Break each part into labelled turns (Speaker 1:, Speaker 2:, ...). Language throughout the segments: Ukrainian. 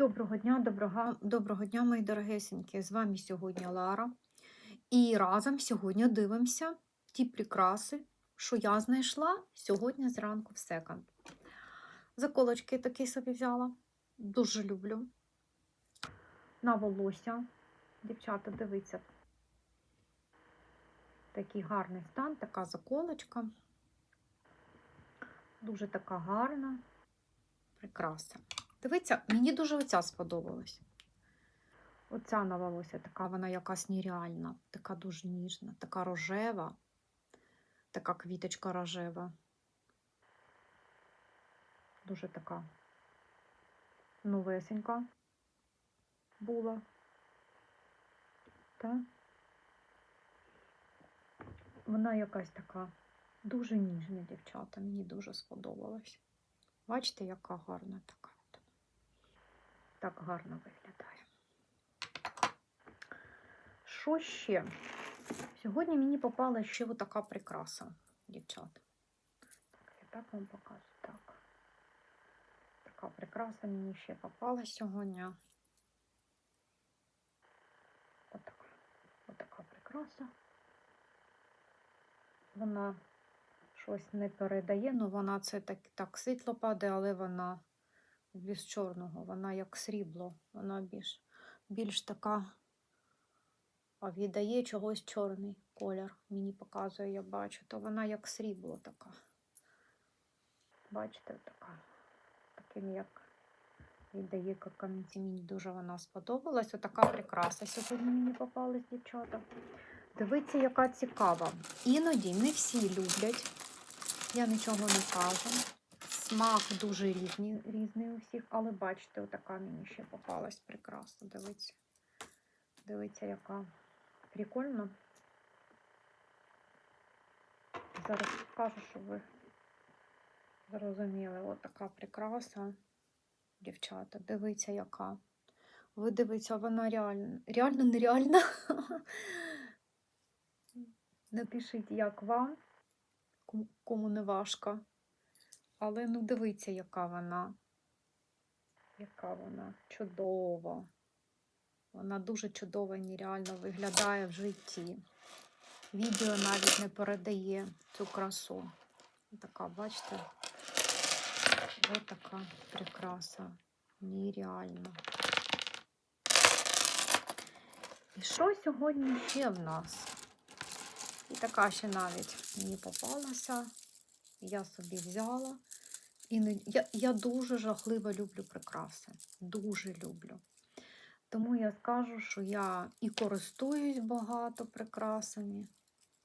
Speaker 1: Доброго дня, доброго, доброго дня, мої дорогесенькі. З вами сьогодні Лара. І разом сьогодні дивимося ті прикраси, що я знайшла сьогодні зранку в секонд. Заколочки такі собі взяла. Дуже люблю. На волосся. Дівчата, дивіться. Такий гарний стан, така заколочка. Дуже така гарна. Прикраса. Дивіться, мені дуже оця сподобалась. Оця на волосся, така вона якась нереальна, така дуже ніжна, така рожева, така квіточка рожева. Дуже така новесенька була. Та? Вона якась така дуже ніжна, дівчата. Мені дуже сподобалась. Бачите, яка гарна така. Так гарно виглядає. Що ще? Сьогодні мені попала ще така прикраса, дівчата. Так, я так вам покажу. Так. Така прикраса мені ще попала сьогодні. Отака. Отака прикраса. Вона щось не передає, ну вона це так, так світло падає, але вона без чорного, вона як срібло, вона більш, більш така, а віддає чогось чорний колір. Мені показує, я бачу, то вона як срібло така. Бачите, така. Таким як віддає камінці. Мені дуже вона сподобалась. Отака прикраса сьогодні мені попалась, дівчата. Дивіться, яка цікава. Іноді не всі люблять. Я нічого не кажу. Смак дуже різний, різний у всіх, але бачите, отака мені ще попалась прекрасно. Дивіться. Дивіться, яка прикольна. Зараз покажу, щоб ви зрозуміли. От така прикраса, дівчата. Дивіться, яка. Ви дивіться, вона реально, реально нереальна. Напишіть, як вам, кому не важко. Але ну дивіться, яка вона. Яка вона чудова. Вона дуже чудово і нереально виглядає в житті. Відео навіть не передає цю красу. Така, бачите? Ось така прикраса. Нереально. І що сьогодні ще в нас? І така ще навіть мені попалася. Я собі взяла. І не, я, я дуже жахливо люблю прикраси. Дуже люблю. Тому я скажу, що я і користуюсь багато прикрасами,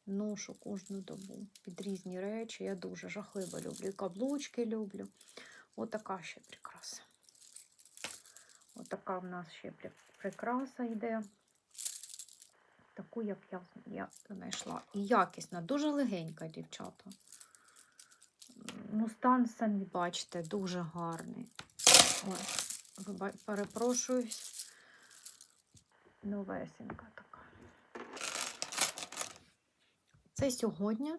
Speaker 1: ношу кожну добу під різні речі. Я дуже жахливо люблю. І каблучки люблю. Отака ще прикраса. Отака в нас ще прикраса йде. Таку, як я, я знайшла. І якісна, дуже легенька, дівчата. Ну, стан самі бачите, дуже гарний. Виба- перепрошуюсь. Новесенька така. Це сьогодні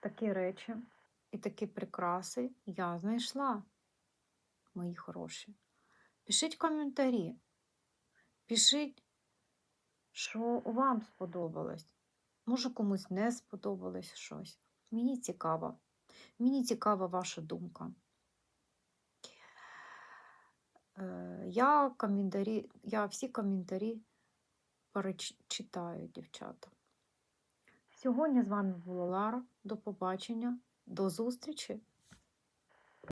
Speaker 1: такі речі і такі прикраси я знайшла, мої хороші. Пишіть коментарі. Пишіть, що вам сподобалось. Може, комусь не сподобалось щось. Мені цікаво. Мені цікава ваша думка. Е, Я коментарі, я всі коментарі перечитаю, дівчата. Сьогодні з вами була Лара. До побачення, до зустрічі